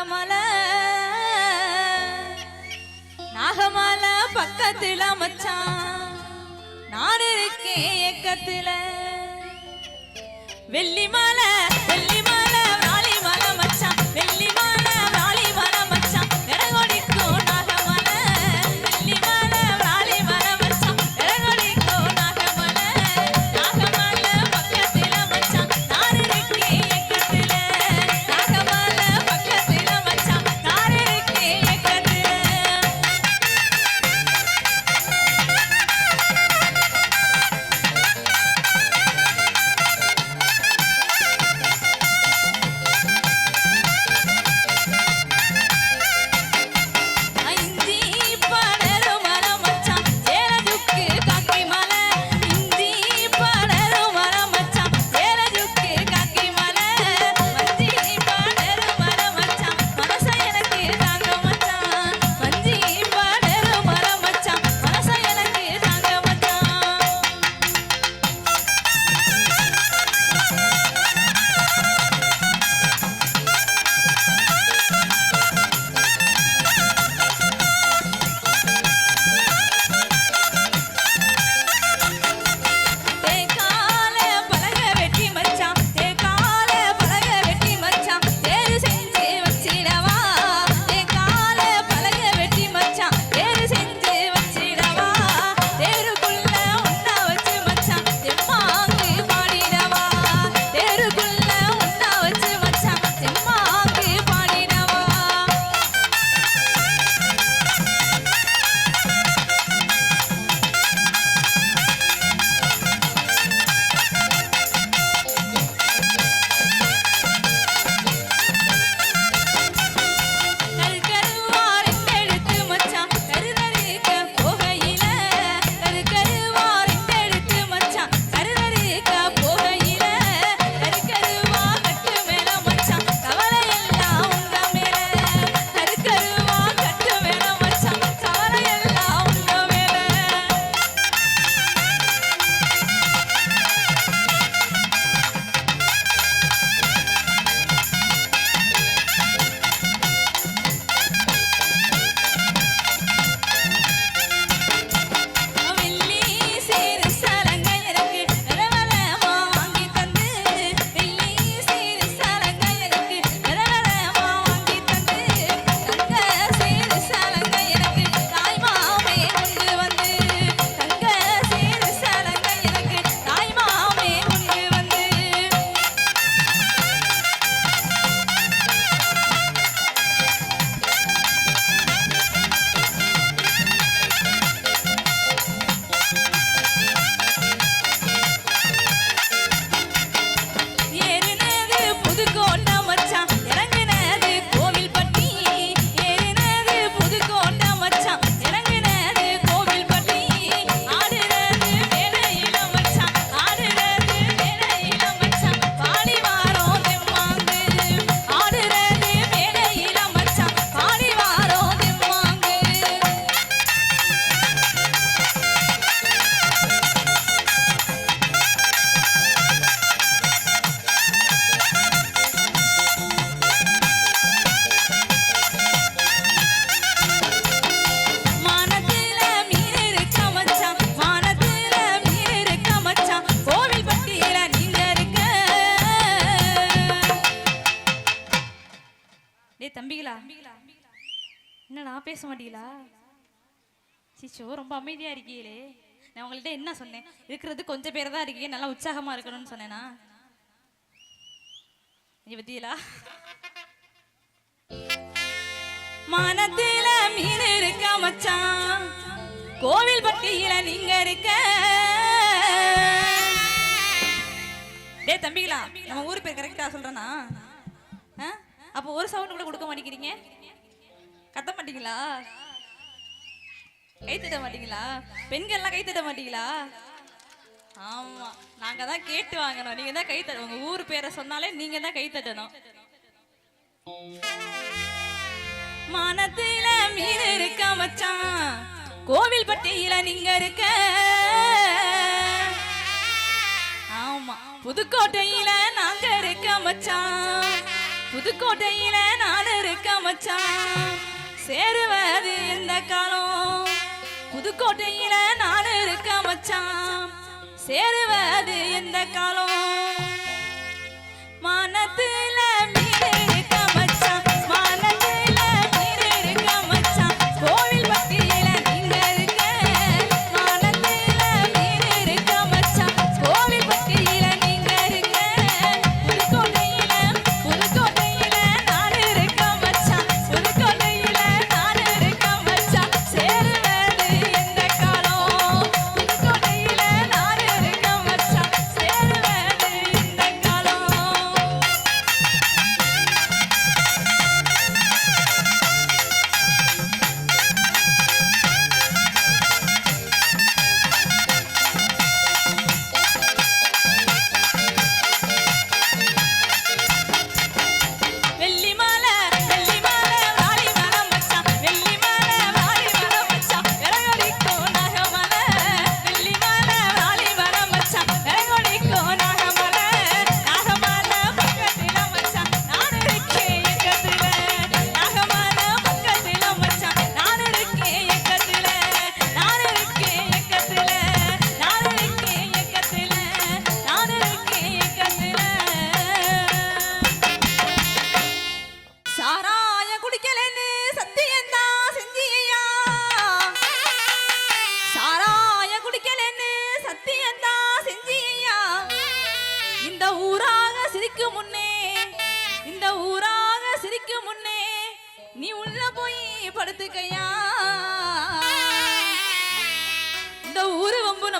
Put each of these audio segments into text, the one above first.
நாகமல. நாகமல பக்கத்துல அமைச்சான் நான் இருக்கேன் ஏக்கத்துல. வெள்ளி மாலை தம்பிகளா? என்ன நான் பேச மாட்டீங்களா? சிச்சோ ரொம்ப அமைதியாக இருக்கீங்களே. நான் உங்கள்கிட்ட என்ன சொன்னேன்? இருக்கிறது கொஞ்சம் பேர் தான் இருக்கீங்க நல்லா உற்சாகமா இருக்கணும்னு சொன்னேனா? நீ பத்தியலா? மனத்தில மீன் இருக்க மச்சான் கோவில் பட்டியில நீங்க இருக்க. டே தம்பிகளா நம்ம ஊருக்கு பேர் கரெக்டா சொல்றேனா? அப்போ ஒரு சவுண்ட் கூட கொடுக்க மாட்டேங்கிறீங்க? கத்த மாட்டீங்களா? கை தட்ட மாட்டீங்களா? பெண்கள்லாம் கை தட்ட மாட்டீங்களா? ஆமாம் நாங்கள் தான் கேட்டு வாங்கணும். நீங்கள் தான் கை தட்ட உங்கள் ஊர் பேரை சொன்னாலே நீங்கள் தான் கை தட்டணும். மனத்தில மீன் இருக்க மச்சான். கோவில் பட்டியில நீங்க இருக்க. ஆமா. புதுக்கோட்டையில நாங்க இருக்க மச்சான். புதுக்கோட்டையில நான் இருக்க மச்சான் சேருவது இந்த காலம். புதுக்கோட்டையில நான் இருக்க மச்சான் சேருவது இந்த காலம்.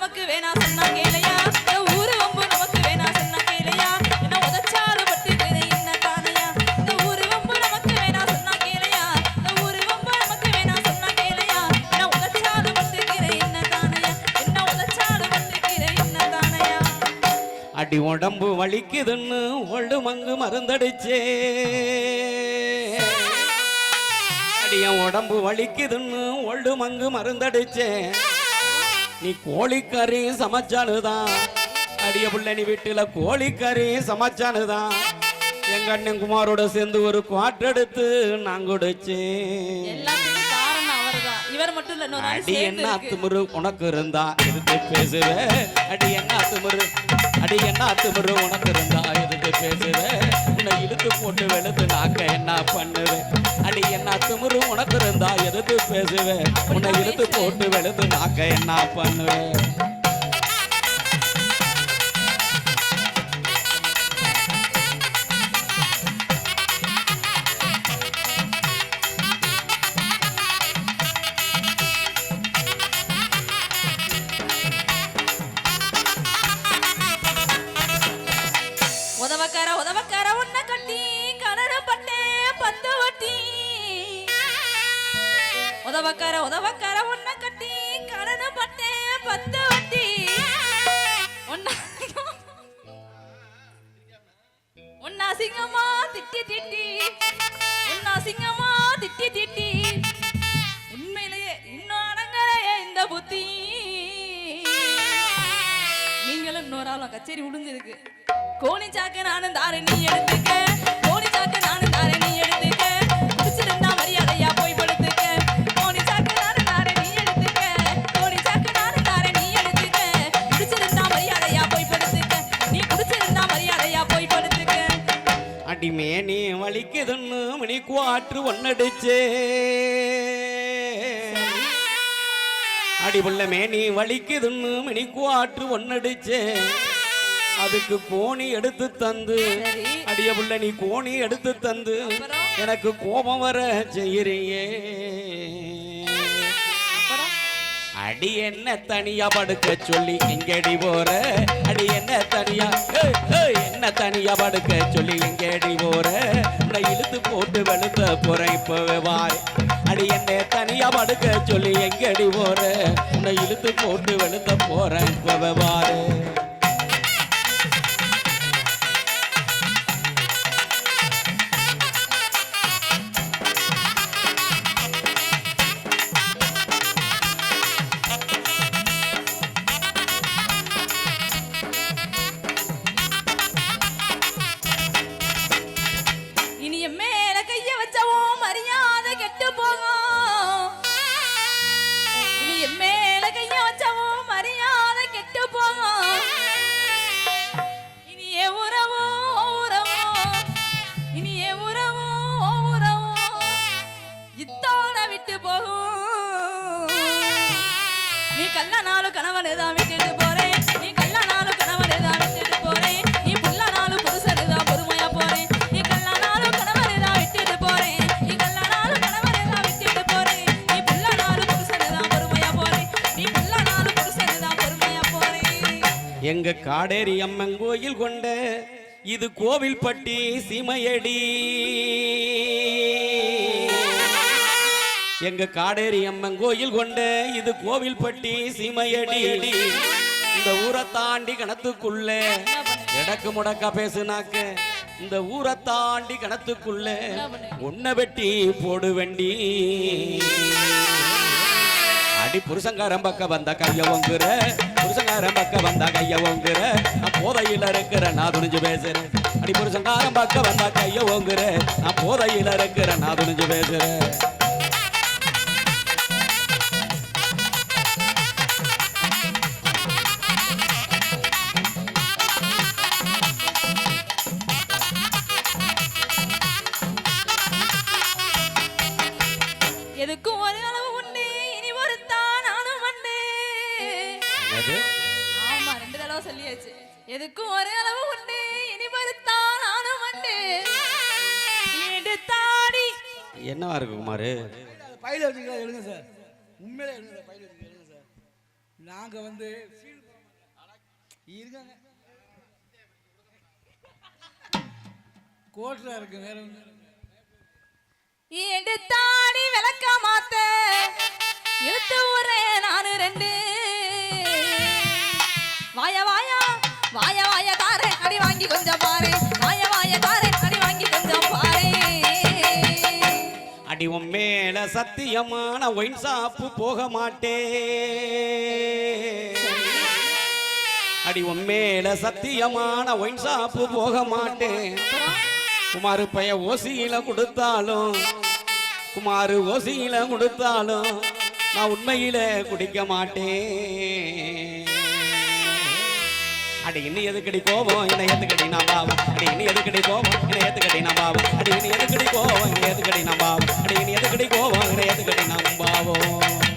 நமக்கு வேணா சொன்னா கேளையா? ஊரு வம்பு நமக்கு வேணா சொன்னா கேளையா? என்ன உதச்சாரு பட்டு என்ன தானையா? இந்த ஊரு வம்பு நமக்கு வேணா சொன்னா கேளையா? இந்த ஊரு வம்பு நமக்கு வேணா சொன்னா கேளையா? என்ன உதச்சாரு பட்டு என்ன தானையா? என்ன உதச்சாரு பட்டு என்ன தானையா? அடி உடம்பு வலிக்குதுன்னு ஒழு மங்கு மருந்தடிச்சே அடிய உடம்பு வலிக்குதுன்னு ஒழு மங்கு மருந்தடிச்சேன் நீ கோழிக்கறி சமைச்சானுதான் அடிய புள்ள நீ வீட்டுல கோழிக்கறி சமைச்சானுதான் எங்க அண்ணன் குமாரோட சேர்ந்து ஒரு குவாட்டெடுத்து நான் குடிச்சேன். இவர் மட்டும் இல்ல அடி என்ன இருக்கு. திமிரு உனக்கு இருந்தா? எதுக்கு பேசுவ? அடி என்ன திமிரு அடி என்ன திமிரு உனக்கு இருந்தா? எதுக்கு பேசுவேன் உன்னை இழுத்து போட்டு வெளுத்து நாக்க என்ன பண்ணுவேன் அடி என்ன திமிரு உனக்கு இருந்தா? எதுக்கு பேசுவேன் உன்னை இழுத்து போட்டு வெளுத்து நாக்க என்ன பண்ணுவேன் நான் சிங்கமா திட்டி திட்டி உண்மையிலேயே இன்னும் அடங்கலையே இந்த புத்தி. நீங்களும் இன்னொரு ஆளும் கச்சேரி முடிஞ்சிருக்கு. கோணி சாக்கு நானும் தாரு நீ எடுத்துக்க. கோணி சாக்கு நானும் தாரு அடி மேனி வலிக்குதுன்னு மணி குவாற்று ஒன்னடிச்சே அடி புள்ள மேனி வலிக்குதுன்னு மணி குவாற்று ஒன்னடிச்சே அதுக்கு கோணி எடுத்து தந்து சரி. அடிய புள்ள நீ கோணி எடுத்து தந்து? எனக்கு கோபம் வர செய்யறியே அடி என்ன தனியா படுக்க சொல்லி எங்கடி போற? அடி என்ன தனியா என்ன தனியா படுக்க சொல்லி எங்கடி போற? உன்னை இழுத்து போட்டு வெளுத்த போற இப்பவே வாரு அடி என்ன தனியா படுக்க சொல்லி எங்கடி போற? உன்னை இழுத்து போட்டு வெளுத்த போற இப்பவே வாரு எங்க காடேரி அம்மன் கோயில் கொண்ட இது கோவில்பட்டி சிமையடி. எங்க காடேரி அம்மன் கோயில் கொண்ட இது கோவில்பட்டி சிமையடி. இந்த ஊரை தாண்டி கணத்துக்குள்ள எடக்கு முடக்கா பேசுனாக்க இந்த ஊரை தாண்டி கணத்துக்குள்ள உன்னை வெட்டி போடுவண்டி. அடி புருஷங்காரன் பக்க வந்த கைய ஒங்குற புருஷங்காரன் பக்க வந்த கைய ஒங்குற நான் போதையில இருக்கிற நான் துணிஞ்சு பேசுறேன். அடி புருஷங்காரன் பக்க வந்த கைய ஒங்குற நான் போதையில இருக்கிற நான் துணிஞ்சு பேசுறேன். உண்மையிலே எழுங்க சார் பையில வச்சுக்கலாம் எழுங்க சார் நாங்கள் வந்து இருக்காங்க. கோட்டில் இருக்கு வேற ஒன்று எடுத்தாடி விளக்க மாத்த இழுத்து ஊரே நானு ரெண்டு. வாய வாயா வாய வாய தாரே அடி வாங்கி கொஞ்சம் பாரு. வாய வாய தாரே அடி உன் மேல சத்தியமான ஒயின் சாப்பு போக மாட்டேன் அடி உன் மேல சத்தியமான ஒயின் சாப்பு போக மாட்டேன் குமாரு பைய ஓசியில கொடுத்தாலும் குமாரு ஓசியில கொடுத்தாலும் நான் உண்மையில குடிக்க மாட்டேன். அடி இன்னும் எதுக்கடி போவோம் என்ன எதுக்கடி நான் பாவம்? அடி இன்னும் எதுக்கடி போவோம் என்ன எதுக்கடி நான் பாவம்? அடி இன்னும் எதுக்கடி போவோம் என்ன எதுக்கடி நான் பாவம்? அடி இன்னும் எதுக்கடி போவோம் என்ன எதுக்கடி நான் பாவோம்?